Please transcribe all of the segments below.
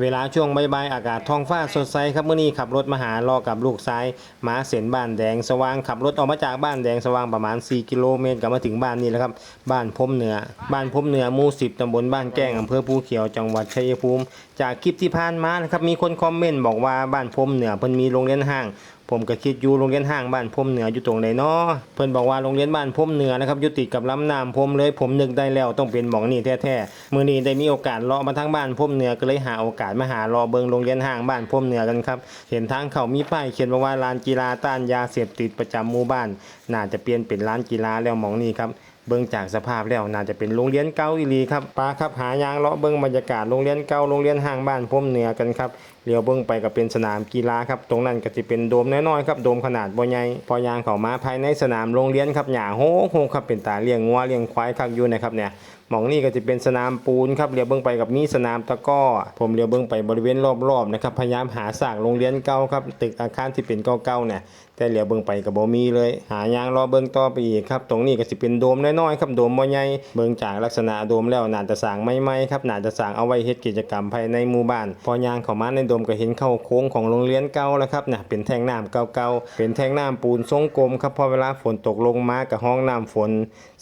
เวลาช่วงบ่ายๆอากาศท้องฟ้าสดใสครับเมื่อนี้ขับรถมาหารอกับลูกซ้ายมาเส้นบ้านแดงสว่างขับรถออกมาจากบ้านแดงสว่างประมาณ 4 กิโลเมตรก็มาถึงบ้านนี้แล้วครับ บ้านพรมเหนือ บ้านพรมเหนือหมู่10ตำบลบ้านแก้งอำเภอภูเขียวจังหวัดชัยภูมิ จากคลิปที่ผ่านมานะครับมีคนคอมเมนต์บอกว่าบ้านพรมเหนือเพิ่นมีโรงเรียนห้าง ผมก็คิดอยู่โรงเรียนห้างบ้านพรมเหนืออยู่ตรงไหนเนาะเพิ่นบอกว่าโรงเรียนบ้านพรมเหนือนะครับอยู่ติดกับลำน้ำพมเลยผมนึกได้แล้วต้องเป็นหมองนี่แท้ๆมื้อนี้ได้มีโอกาสเลาะมาทางบ้านพรมเหนือก็เลยหาโอกาสมาหารอเบิงโรงเรียนห้างบ้านพรมเหนือกันครับเห็นทางเขามีป้ายเขียนบอกว่าลานกีฬาต้านยาเสพติดประจำหมู่บ้าน น่าจะเปลี่ยนเป็นร้านกีฬาแล้วหมองนี่ครับ เบื้องจากสภาพแล้วน่าจะเป็นโรงเรียนเก่าอีหลีครับปาครับหายางเลาะเบื้องบรรยากาศโรงเรียนเก่าโรงเรียนห่างบ้านพรมเหนือกันครับเลี้ยวเบื้องไปก็เป็นสนามกีฬาครับตรงนั้นก็จะเป็นโดมน้อยๆครับโดมขนาดบ่ใหญ่พอยางเข้ามาภายในสนามโรงเรียนครับหญ้าโฮโหครับเป็นตาเลี้ยงงัวเลี้ยงควายคักอยู่นะครับเนี่ยมองนี่ก็จะเป็นสนามปูนครับเลียวเบิ่งไปกับมีสนามตะก้อ ผมเลียวเบิ่งไปบริเวณรอบๆนะครับพยายามหาสร้างโรงเรียนเก่าครับตึกอาคารที่เป็นเก่าๆเนี่ยแต่เหลียวเบิ่งไปก็บ่มีเลย หายางรอเบิ่งต่อไปอีกครับตรงนี้ก็สิเป็นโดมน้อยๆครับโดมบ่ใหญ่เบิ่งจากลักษณะโดมแล้วน่าจะสร้างใหม่ครับน่าจะสร้างเอาไว้เฮ็ดกิจกรรมภายในหมู่บ้าน พอยางเข้ามาในโดมก็เห็นเข้าโค้งของโรงเรียนเก่าแล้วครับน่ะเป็นแท่งน้ำเก่าๆเป็นแท่งน้ำปูนทรงกลมครับพอเวลาฝนตกลงมาก็ห้องน้ำฝน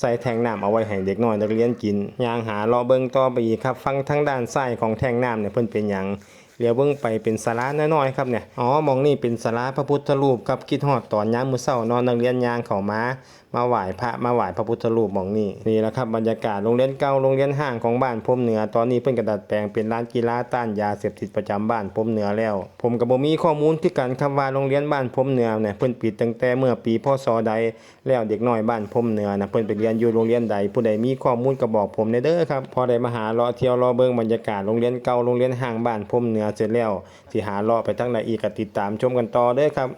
ใส่แท่งน้ำเอาไว้ให้เด็กน้อยนักเรียนกินยางหารอเบิ่งต่อไปอีกครับ ฟังทางด้านซ้ายของแท่งน้ำเนี่ยเพิ่นเป็นหยังเดี๋ยวเบิ่งไปเป็นศาลาน้อยๆครับเนี่ยอ๋อมองนี่เป็นศาลาพระพุทธรูปครับคิดฮอดตอนยามมื้อเช้านอนนักเรียนยางเข้ามามาไหว้พระมาไหว้พระพุทธรูปมองนี่นี่แหละครับบรรยากาศโรงเรียนเก่าโรงเรียนห้างของบ้านพรมเหนือ ตอนนี้เพิ่นกระดัดแปลงเป็นร้านกีฬาต้านยาเสพติดประจำบ้านพรมเหนือแล้ว ผมก็บ่มีข้อมูลคือกันครับว่าโรงเรียนบ้านพรมเหนือเนี่ยเพิ่นปิดตั้งแต่เมื่อปีพศใดแล้วเด็กน้อยบ้านพรมเหนือนะเพิ่นไปเรียนอยู่โรงเรียนใดผู้ใดมีข้อมูลก็บอกผมได้เด้อครับพอได้มาหาเลาะเที่ยวรอเบิ่งบรรยากาศโรงเรียนเก่าโรงเรียนห้างบ้านพมเหนือเสร็จแล้วสิหาเลาะไปทั้งไหนอีกก็ติดตามชมกันต่อเด้อครับ